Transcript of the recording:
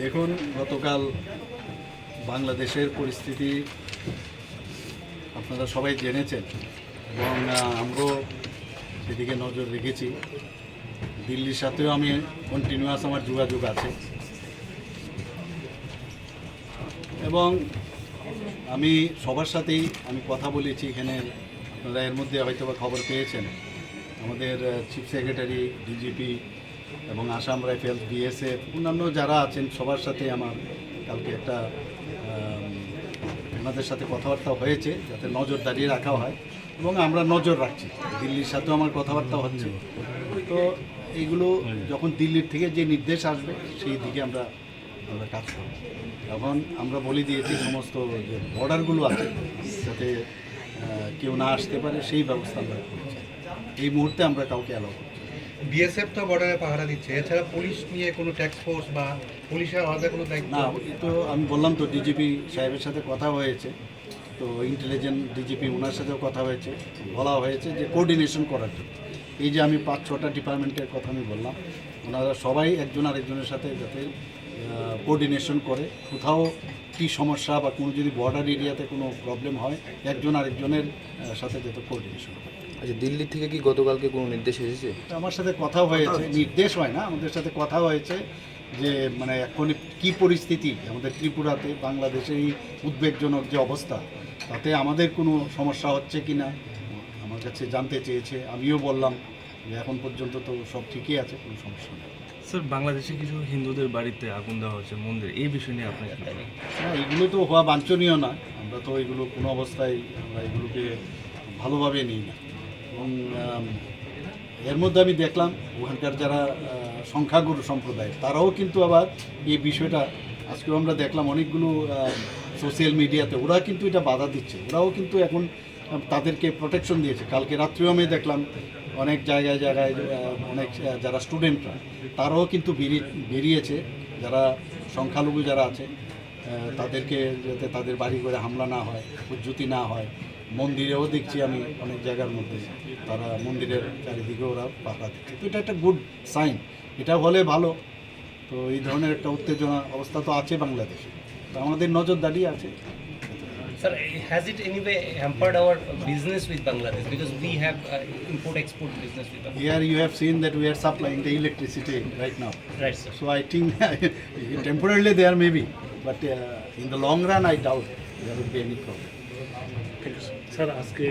দেখুন, গতকাল বাংলাদেশের পরিস্থিতি আপনারা সবাই জেনেছেন এবং আমরাও সেদিকে নজর রেখেছি। দিল্লির সাথেও আমি কন্টিনিউয়াস আমার যোগাযোগ আছে। এবং আমি সবার সাথেই আমি কথা বলেছি এখানে, আপনারা এর মধ্যে হয়তো বা খবর পেয়েছেন। আমাদের চিফ সেক্রেটারি ডিজিপি এবং আসাম রাইফেল, বিএসএফ, অন্যান্য যারা আছেন, সবার সাথে আমার কালকে একটা ওনাদের সাথে কথাবার্তা হয়েছে, যাতে নজরদারি রাখা হয়। এবং আমরা নজর রাখছি। দিল্লির সাথেও আমার কথাবার্তা হচ্ছে। তো এইগুলো যখন দিল্লির থেকে যে নির্দেশ আসবে, সেই দিকে আমরা আমরা কাজ করব। এখন আমরা বলে দিয়েছি, সমস্ত যে বর্ডারগুলো আছে, যাতে কেউ না আসতে পারে, সেই ব্যবস্থা আমরা করছি। এই মুহূর্তে আমরা কাউকে অ্যালাউ। বিএসএফ তো বর্ডারে পাহারা দিচ্ছে। এছাড়া পুলিশ নিয়ে কোনো ট্যাক্স ফোর্স বা পুলিশের আলাদা কোনো দায়িত্ব? না তো আমি বললাম তো ডিজিপি সাহেবের সাথে কথা হয়েছে। তো ইন্টেলিজেন্ট ডিজিপি ওনার সাথেও কথা হয়েছে। বলা হয়েছে যে কোঅর্ডিনেশন করার জন্য। এই যে আমি পাঁচ, ছটা ডিপার্টমেন্টের কথা আমি বললাম, ওনারা সবাই একজন আরেকজনের সাথে যাতে কোঅর্ডিনেশন করে। কোথাও কী সমস্যা বা কোনো যদি বর্ডার এরিয়াতে কোনো প্রবলেম হয় একজন আরেকজনের সাথে যাতে কোঅর্ডিনেশন আচ্ছা দিল্লি থেকে কি গতকালকে কোনো নির্দেশ এসেছে? আমার সাথে কথা হয়েছে নির্দেশ হয় না আমাদের সাথে কথা হয়েছে যে মানে এখন কি পরিস্থিতি আমাদের ত্রিপুরাতে বাংলাদেশে এই উদ্বেগজনক যে অবস্থা তাতে আমাদের কোনো সমস্যা হচ্ছে কি না আমার কাছে জানতে চেয়েছে আমিও বললাম। এখন পর্যন্ত তো সব ঠিকই আছে কোনো সমস্যা নেই। স্যার বাংলাদেশে কিছু হিন্দুদের বাড়িতে আগুন দেওয়া হচ্ছে মন্দির এই বিষয় নিয়ে আপনার কি না এগুলো তো হওয়া বাঞ্ছনীয় না আমরা তো এগুলো কোনো অবস্থায় আমরা এগুলোকে ভালোভাবে নিই না। এবং এর মধ্যে আমি দেখলাম ওখানকার যারা সংখ্যাগুরু সম্প্রদায় তারাও কিন্তু আবার এই বিষয়টা আজকেও আমরা দেখলাম অনেকগুলো সোশ্যাল মিডিয়াতে ওরা কিন্তু এটা বাধা দিচ্ছে। ওরাও কিন্তু এখন তাদেরকে প্রোটেকশন দিয়েছে। কালকে রাত্রেও আমি দেখলাম অনেক জায়গায় জায়গায় অনেক যারা স্টুডেন্টরা, তারাও কিন্তু বেরিয়ে, বেরিয়েছে। যারা সংখ্যালঘু যারা আছে তাদেরকে যাতে তাদের বাড়ি করে হামলা না হয়, উজ্জুতি না হয়, মন্দিরেও দেখছি আমি অনেক জায়গার মধ্যে। তারা মন্দিরের চারিদিকে ওরা পাহারা দিচ্ছে। তো এটা একটা গুড সাইন। এটা হলে ভালো। তো এই ধরনের একটা উত্তেজনা অবস্থা তো আছে বাংলাদেশে। তো আমাদের নজরদারি আছে। Sir, has it anyway hampered our business with Bangladesh? Because we have uh, import-export business with Bangladesh. Here you have seen that we are supplying the electricity right now. Right, sir. So I think temporarily there may be, but uh, in the long run I doubt there would be any problem. Thank you, sir. Sir, ask, uh,